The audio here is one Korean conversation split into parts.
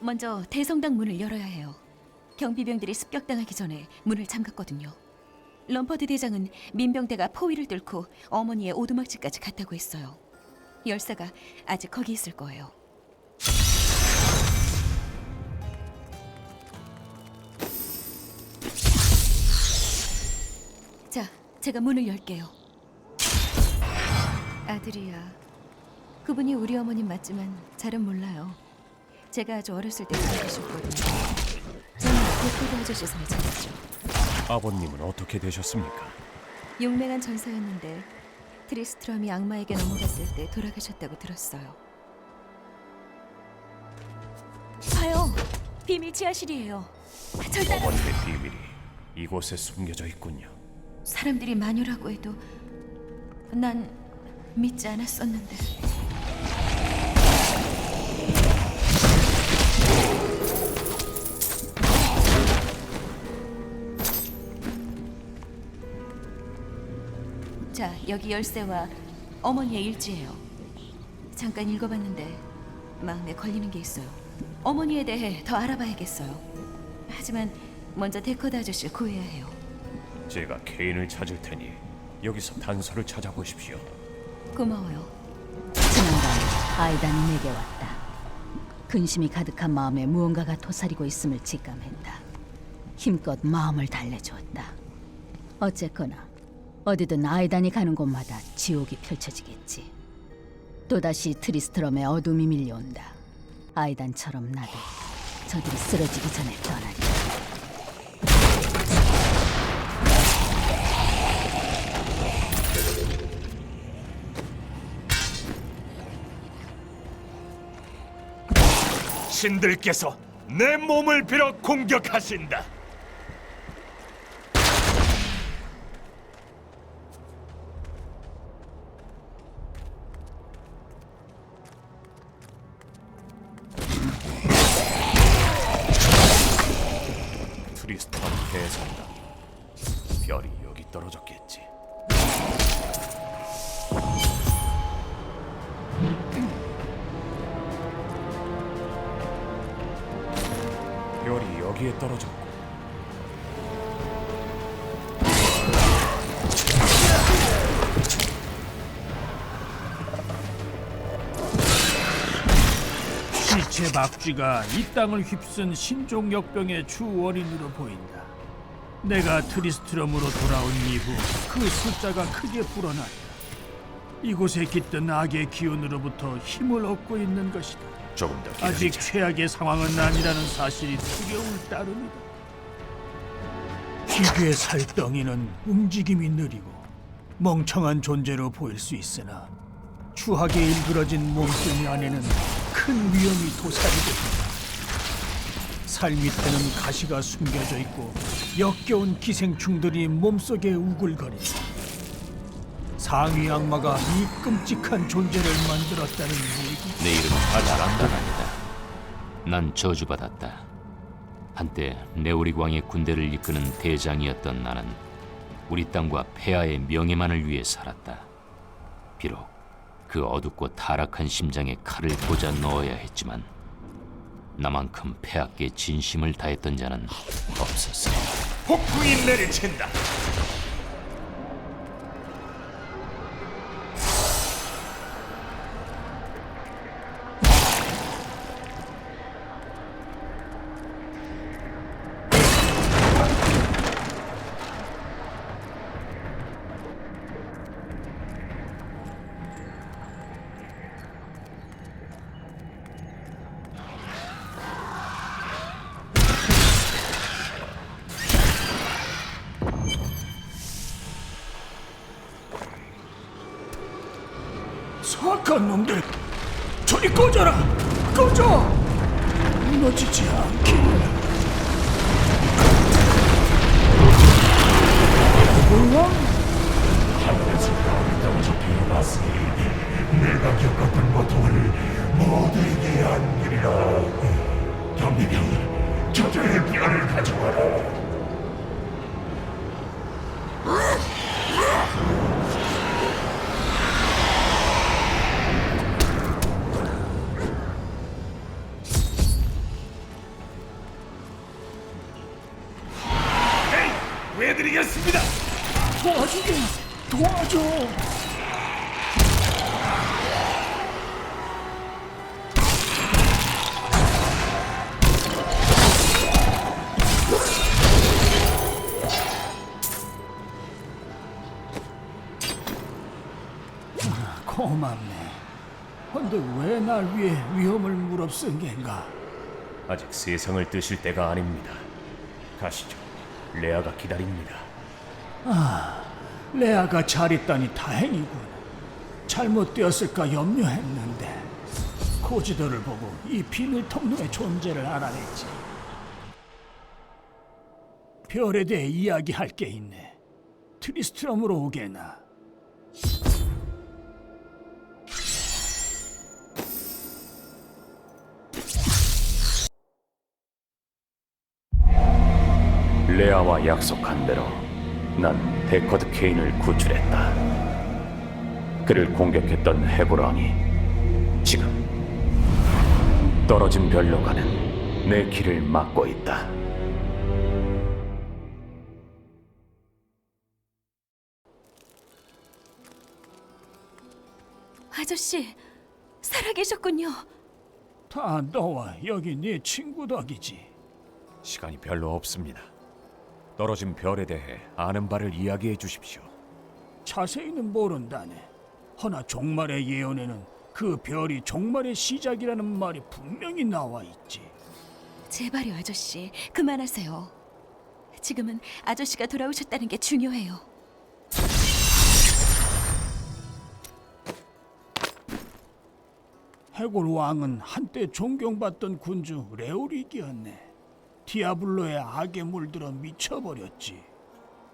먼저 대성당 문을 열어야 해요. 경비병들이 습격당하기 전에 문을 잠갔거든요. 럼퍼드 대장은 민병대가 포위를 뚫고 어머니의 오두막집까지 갔다고 했어요. 열사가 아직 거기 있을 거예요. 자, 제가 문을 열게요. 아들이야. 그분이 우리 어머님 맞지만 잘은 몰라요. 제가 아주 어렸을 때 돌아가셨거든요. 저는 데코드 아저씨 잡았죠. 아버님은 어떻게 되셨습니까? 용맹한 전사였는데 트리스트럼이 악마에게 넘어갔을 때 돌아가셨다고 들었어요. 봐요, 비밀 지하실이에요. 절 따라. 어머님의 비밀이 이곳에 숨겨져 있군요. 사람들이 마녀라고 해도 난 믿지 않았었는데. 자, 여기 열쇠와 어머니의 일지예요. 잠깐 읽어봤는데 마음에 걸리는 게 있어요. 어머니에 대해 더 알아봐야겠어요. 하지만 먼저 데커드 아저씨를 구해야 해요. 제가 케인을 찾을 테니 여기서 단서를 찾아보십시오. 고마워요. 지난밤 아이단이 내게 왔다. 근심이 가득한 마음에 무언가가 도사리고 있음을 직감했다. 힘껏 마음을 달래주었다. 어쨌거나 어디든 아이단이 가는 곳마다 지옥이 펼쳐지겠지. 또다시 트리스트럼의 어둠이 밀려온다. 아이단처럼 나도 저들이 쓰러지기 전에 떠나리라. 신들께서 내 몸을 빌어 공격하신다. 트리스탄 대성당. 별이 여기 떨어졌겠지. 별이 여기에 떨어졌고 시체 박쥐가 이 땅을 휩쓴 신종 역병의 주 원인으로 보인다. 내가 트리스트럼으로 돌아온 이후 그 숫자가 크게 불어났다. 이곳에 깃든 악의 기운으로부터 힘을 얻고 있는 것이다. 조금 더 아직 기다리자. 최악의 상황은 아니라는 사실이 두려울 따름이다. 기괴 살덩이는 움직임이 느리고 멍청한 존재로 보일 수 있으나 추하게 일그러진 몸뚱이 안에는 큰 위험이 도사리고. 살 밑에는 가시가 숨겨져 있고 역겨운 기생충들이 몸속에 우글거린다. 상위 악마가 이 끔찍한 존재를 만들었다는 얘기. 내 이름은 아자란다란이다. 난 저주받았다. 한때 네오릭 왕의 군대를 이끄는 대장이었던 나는 우리 땅과 폐하의 명예만을 위해 살았다. 비록 그 어둡고 타락한 심장에 칼을 꽂아 넣어야 했지만 나만큼 폐하께 진심을 다했던 자는 없었어. 폭풍이 내리친다. 악한 놈들 저리 꺼져라 꺼져 무너지지 않게 내가 겪었던 고통을 모두에게 안기리라. 경비병, 저들의 뼈를 가져와라. 해드리겠습니다. 도와주게 도와줘. 아, 고맙네. 근데 왜 날 위해 위험을 무릅쓴 겐가? 아직 세상을 뜨실 때가 아닙니다. 가시죠. 레아가 기다립니다. 레아가 잘 있다니 다행이군. 잘못되었을까 염려했는데 고지도를 보고 이 비밀 통로의 존재를 알아냈지. 별에 대해 이야기할 게 있네. 트리스트럼으로 오게나. 레아와 약속한 대로 난 데커드 케인을 구출했다. 그를 공격했던 해골왕이 지금 떨어진 별로 가는 내 길을 막고 있다. 아저씨, 살아계셨군요. 다 너와 여기 네 친구 덕이지. 시간이 별로 없습니다. 떨어진 별에 대해 아는 바를 이야기해 주십시오. 자세히는 모른다네. 허나 종말의 예언에는 그 별이 종말의 시작이라는 말이 분명히 나와 있지. 제발요, 아저씨. 그만하세요. 지금은 아저씨가 돌아오셨다는 게 중요해요. 해골 왕은 한때 존경받던 군주 레오릭이었네. 디아블로의 악에 물들어 미쳐버렸지.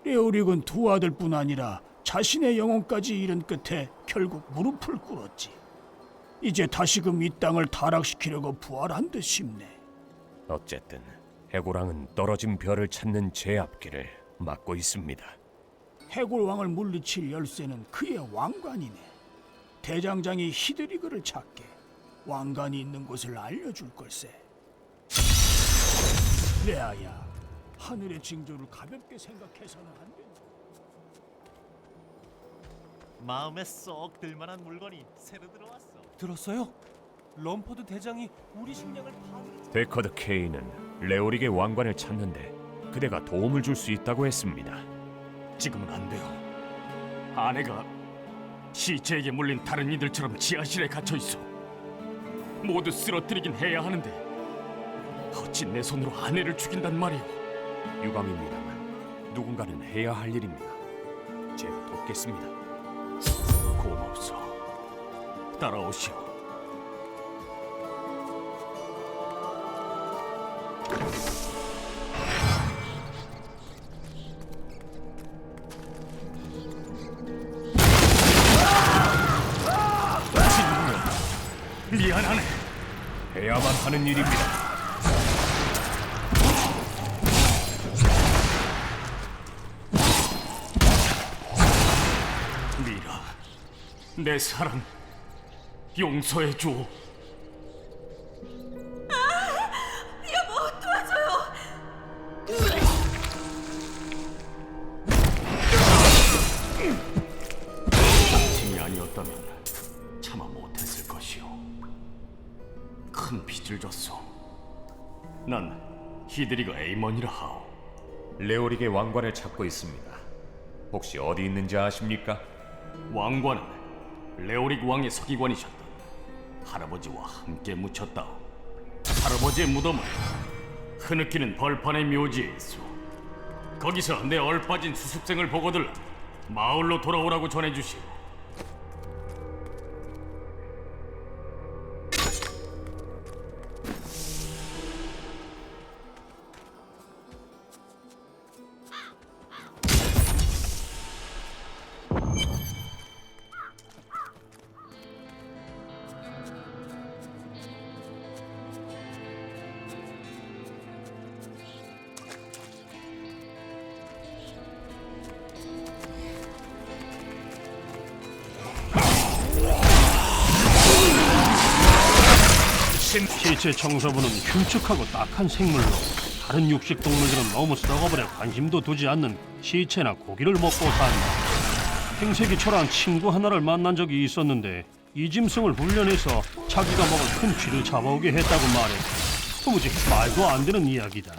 레오릭은 두 아들뿐 아니라 자신의 영혼까지 잃은 끝에 결국 무릎을 꿇었지. 이제 다시금 이 땅을 타락시키려고 부활한 듯 싶네. 어쨌든 해골왕은 떨어진 별을 찾는 제 앞길을 막고 있습니다. 해골 왕을 물리칠 열쇠는 그의 왕관이네. 대장장이 히드리그를 찾게 왕관이 있는 곳을 알려줄 걸세. 레아야, 하늘의 징조를 가볍게 생각해서는 안 된다. 마음에 쏙 들만한 물건이 새로 들어왔어. 들었어요? 럼퍼드 대장이 우리 식량을 파괴. 데커드 케인은 레오릭의 왕관을 찾는데 그대가 도움을 줄 수 있다고 했습니다. 지금은 안 돼요. 아내가 시체에게 물린 다른 이들처럼 지하실에 갇혀 있어. 모두 쓰러뜨리긴 해야 하는데 어찌 내 손으로 아내를 죽인단 말이오? 유감입니다만 누군가는 해야 할 일입니다. 제가 돕겠습니다. 고맙소. 따라오시오. 미안하네. 해야만 하는 일입니다. 내 사랑 용서해 줘. 당신이 아니었다면 차마 못했을 것이오. 큰 빚을 졌소. 난 히드리가 에이먼이라 하오. 레오릭의 왕관을 찾고 있습니다. 혹시 어디 있는지 아십니까? 왕관은 레오릭 왕의 서기관이셨던 할아버지와 함께 묻혔다. 할아버지의 무덤은 흐느끼는 벌판의 묘지에 있어. 거기서 내 얼빠진 수습생을 보고들 마을로 돌아오라고 전해주시오. 시체 청소부는 흉측하고 딱한 생물로 다른 육식 동물들은 너무 썩어버려 관심도 두지 않는 시체나 고기를 먹고 산다. 행색이 초라한 친구 하나를 만난 적이 있었는데 이 짐승을 훈련해서 자기가 먹을 큰 쥐를 잡아오게 했다고 말해. 도무지 말도 안 되는 이야기다.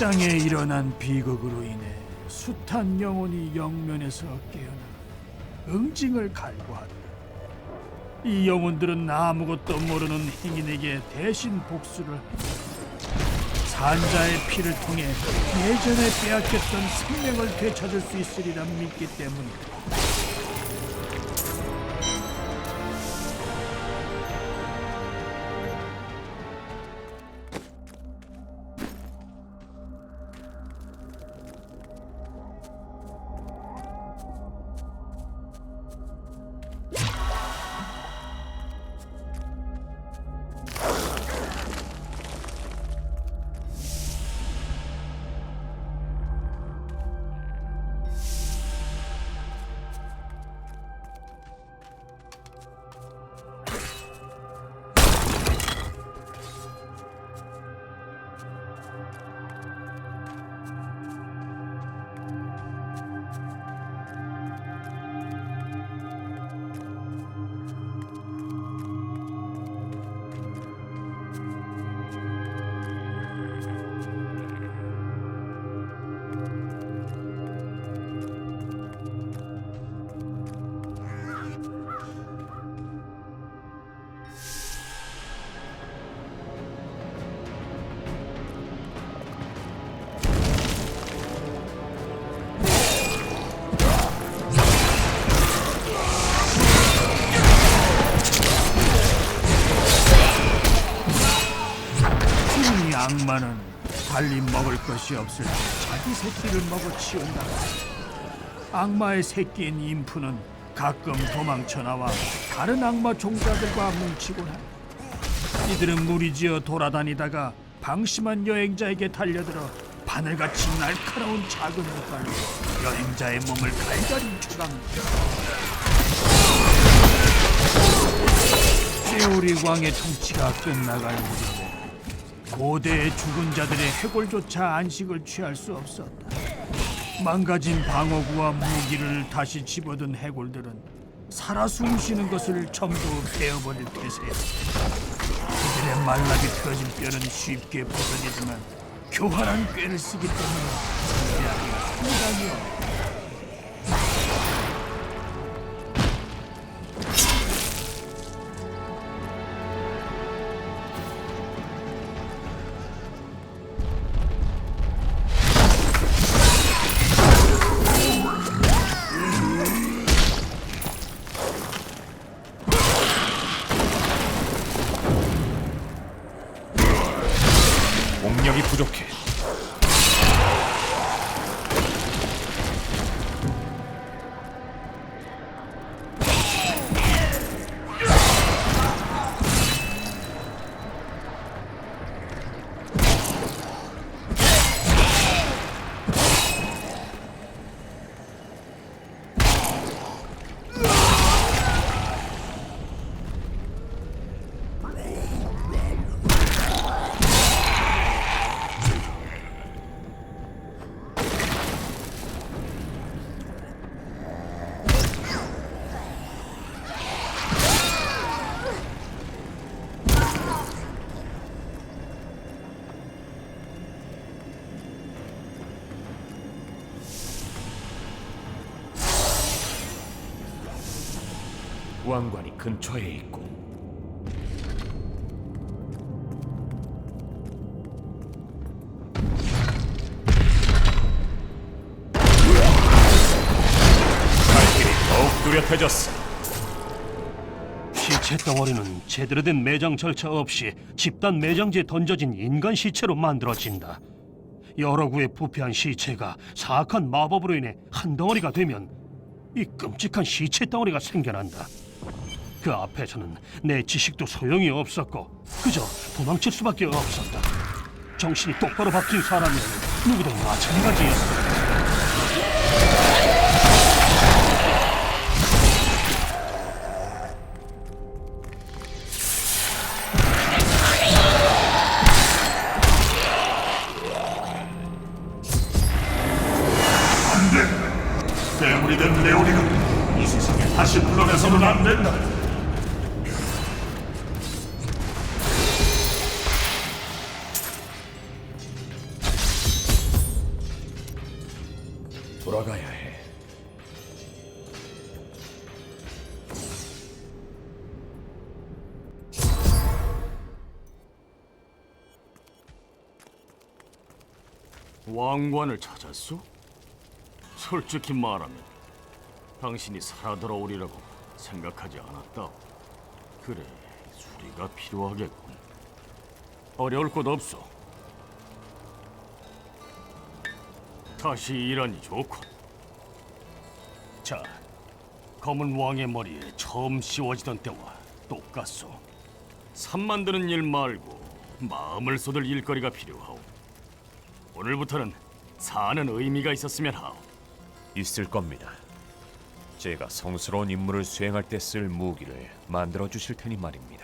땅에 일어난 비극으로 인해 숱한 영혼이 영면에서 깨어나 응징을 갈구한다. 이 영혼들은 아무것도 모르는 행인에게 대신 복수를. 산자의 피를 통해 예전에 빼앗겼던 생명을 되찾을 수 있으리라 믿기 때문이다. 악마는 달리 먹을 것이 없을 때 자기 새끼를 먹어 치운다. 악마의 새끼인 인프는 가끔 도망쳐 나와 다른 악마 종자들과 뭉치곤 한다. 이들은 무리지어 돌아다니다가 방심한 여행자에게 달려들어 바늘같이 날카로운 작은 이빨로 여행자의 몸을 갈갈이 추방한다. 세오리 왕의 통치가 끝나갈 무렵에 고대의 죽은 자들의 해골조차 안식을 취할 수 없었다. 망가진 방어구와 무기를 다시 집어든 해골들은 살아 숨쉬는 것을 전부 베어버릴 태세였다. 그들의 말라비 틀어진 뼈는 쉽게 부서지지만 교활한 꾀를 쓰기 때문에 상대하기가 상당히 어렵다. 왕관이 근처에 있고 갈 길이 더욱 뚜렷해졌어. 시체 덩어리는 제대로 된 매장 절차 없이 집단 매장지에 던져진 인간 시체로 만들어진다. 여러 구의 부패한 시체가 사악한 마법으로 인해 한 덩어리가 되면 이 끔찍한 시체 덩어리가 생겨난다. 그 앞에서는 내 지식도 소용이 없었고 그저 도망칠 수밖에 없었다. 정신이 똑바로 박힌 사람이라면 누구도 마찬가지였어. 괴물이 된 레오리는 이 세상에 다시 불러내서는 안 된다. 왕관을 찾았소? 솔직히 말하면 당신이 살아 돌아오리라고 생각하지 않았다. 그래, 수리가 필요하겠군. 어려울 것 없어. 다시 일하니 좋군. 자, 검은 왕의 머리에 처음 씌워지던 때와 똑같소. 산 만드는 일 말고 마음을 쏟을 일거리가 필요하오. 오늘부터는 사는 의미가 있었으면 하오. 있을 겁니다. 제가 성스러운 임무를 수행할 때 쓸 무기를 만들어 주실 테니 말입니다.